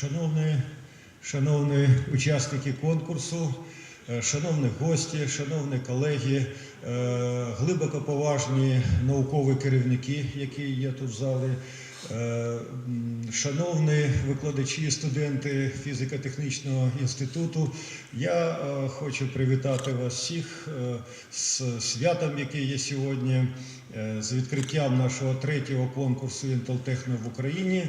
Шановні, шановні учасники конкурсу, е, шановні гості, шановні колеги, е, глибоко поважні наукові керівники, які є тут в залі, шановні викладачі, студенти фізико-технічного інституту, я е, хочу привітати вас всіх е, з святом, яке є сьогодні, е, з відкриттям нашого третього конкурсу «Інтелтехно» в Україні.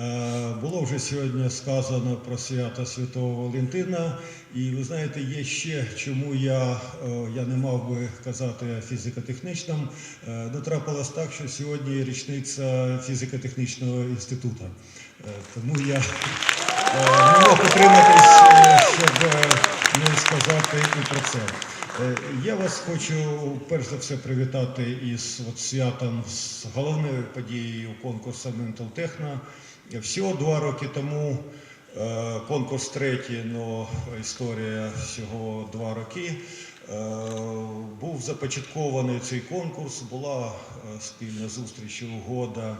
Е, Було вже сьогодні сказано про свято Святого Валентина. І ви знаєте, є ще чому я, е, я не мав би казати фізико-технічному. Е, Ну, так, що сьогодні річниця фізико-технічного інституту. Е, Тому я не мог утриматись, е, щоб е, не сказати і про це. Я вас хочу перш за все привітати із от святом, з головною подією конкурсу Менталтехна. Всього два роки тому конкурс третій, але історія всього два роки. Був започаткований цей конкурс, була спільна зустріч і угода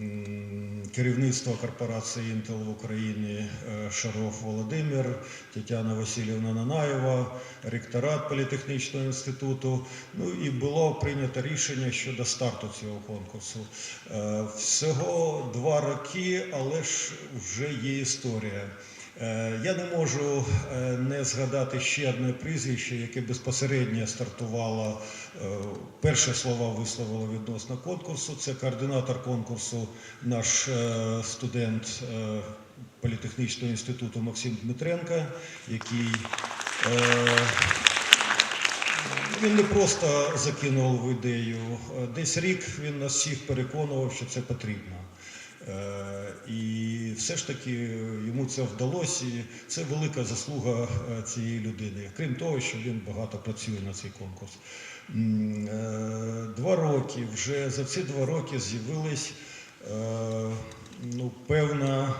м, керівництва корпорації Intel в Україні е, Шаров Володимир, Тетяна Васильівна Нанаєва, ректорат політехнічного інституту. Ну і було прийнято рішення щодо старту цього конкурсу. Е, Всього два роки, але ж вже є історія. Е, Я не можу е, не згадати ще одне прізвище, яке безпосередньо стартувало. е, Перші слова висловило відносно конкурсу. Це координатор конкурсу, наш студент політехнічного інституту Максим Дмитренко, який він не просто закинув в ідею. Десь рік він нас всіх переконував, що це потрібно. Е, І все ж таки йому це вдалося, і це велика заслуга е, цієї людини. Крім того, що він багато працює на цей конкурс. Е, Два роки вже за ці два роки з'явились ну, певна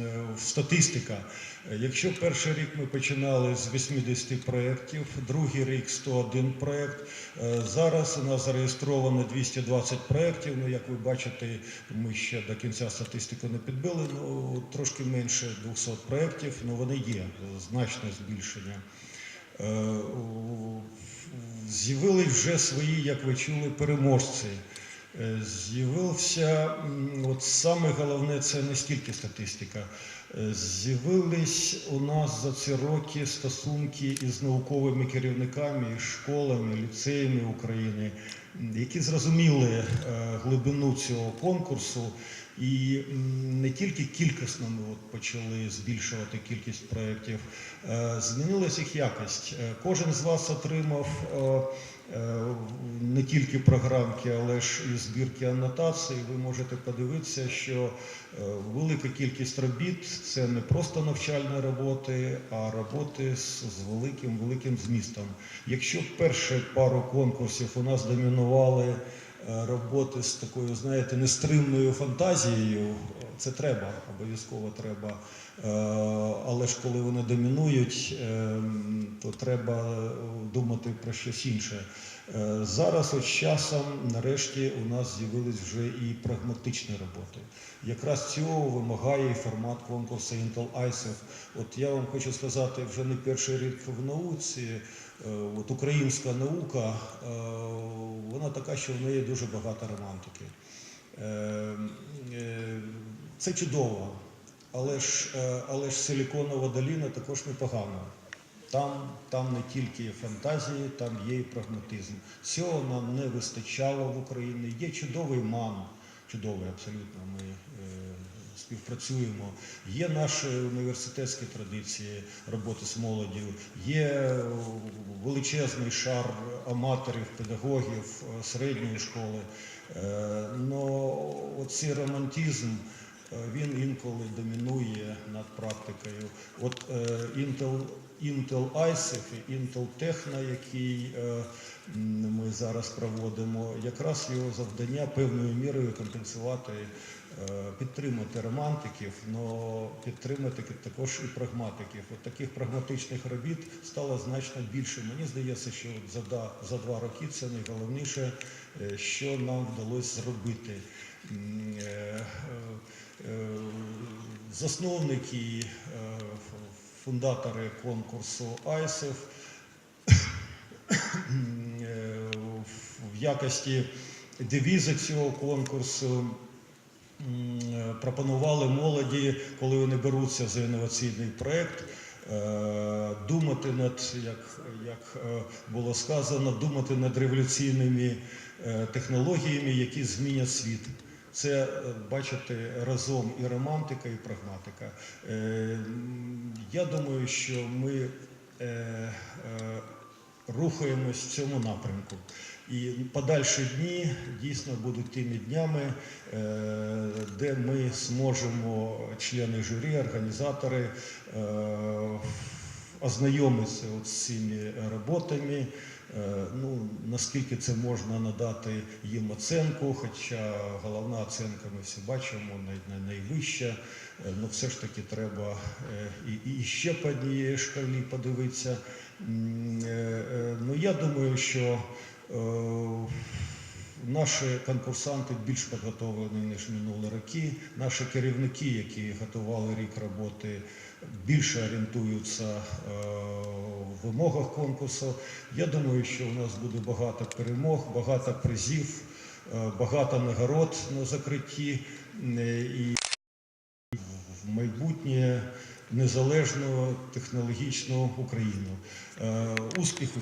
е, статистика. Якщо перший рік ми починали з 80 проєктів, другий рік 101 проєкт, е, зараз у нас зареєстровано 220 проєктів. Ну, як ви бачите, ми ще до кінця статистику не підбили, ну, трошки менше 200 проєктів, але вони є, значне збільшення. Е, З'явились вже свої, як ви чули, переможці. Е, З'явився, от саме головне, це не стільки статистика. Е, З'явились у нас за ці роки стосунки із науковими керівниками, школами, ліцеями України, які зрозуміли е, глибину цього конкурсу. І не тільки кількісно ми от почали збільшувати кількість проєктів, е, змінилась їх якість. Е, Кожен з вас отримав е, не тільки програмки, але ж і збірки анотацій. Ви можете подивитися, що велика кількість робіт це не просто навчальні роботи, а роботи з, великим великим змістом. Якщо перші пару конкурсів у нас домінували роботи з такою, знаєте, нестримною фантазією, це треба, обов'язково треба. Е, Але ж коли вони домінують, е, то треба думати про щось інше. Е, Зараз от з часом нарешті у нас з'явились вже і прагматичні роботи. Якраз цього вимагає і формат конкурсу Intel ISEF. От я вам хочу сказати, вже не перший рік в науці. Е, От українська наука, е, вона така, що в неї дуже багато романтики. Е, Це чудово, але ж, але ж Силіконова доліна також непогана. Там, там не тільки фантазії, там є і прагматизм. Цього нам не вистачало в Україні. Є чудовий ман, чудовий абсолютно. Ми співпрацюємо. Є наші університетські традиції роботи з молоддю, є величезний шар аматорів, педагогів е, середньої школи. Е, Но оцей романтизм. Е, Він інколи домінує над практикою. От е, Intel, Intel ISIF і Intel Techno, який е, ми зараз проводимо, якраз його завдання певною мірою компенсувати, підтримати романтиків, але підтримати також і прагматиків. От таких прагматичних робіт стало значно більше. Мені здається, що за, два роки це найголовніше, що нам вдалося зробити. Е, е, е, засновники, е, фундатори конкурсу е, в якості девіза цього конкурсу е, пропонували молоді, коли вони беруться за інноваційний проєкт, е, думати над, як, як е, було сказано, думати над революційними е, технологіями, які змінять світ. Це, бачити разом і романтика, і прагматика. Е, Я думаю, що ми е, е, рухаємось в цьому напрямку. І подальші дні дійсно будуть тими днями, е, де ми зможемо, члени журі, організатори, е, ознайомитися з цими роботами. Е, Ну, наскільки це можна надати їм оценку, хоча головна оценка ми всі бачимо, най- най- найвища. Е, Ну, все ж таки треба е, і, ще по однієї шкалі подивитися. Е, Ну, я думаю, що Наші конкурсанти більш підготовлені, ніж минулі роки. Наші керівники, які готували рік роботи, більше орієнтуються е, в вимогах конкурсу. Я думаю, що у нас буде багато перемог, багато призів, е, багато нагород на закритті е, і в майбутнє незалежну технологічну Україну. Успіху!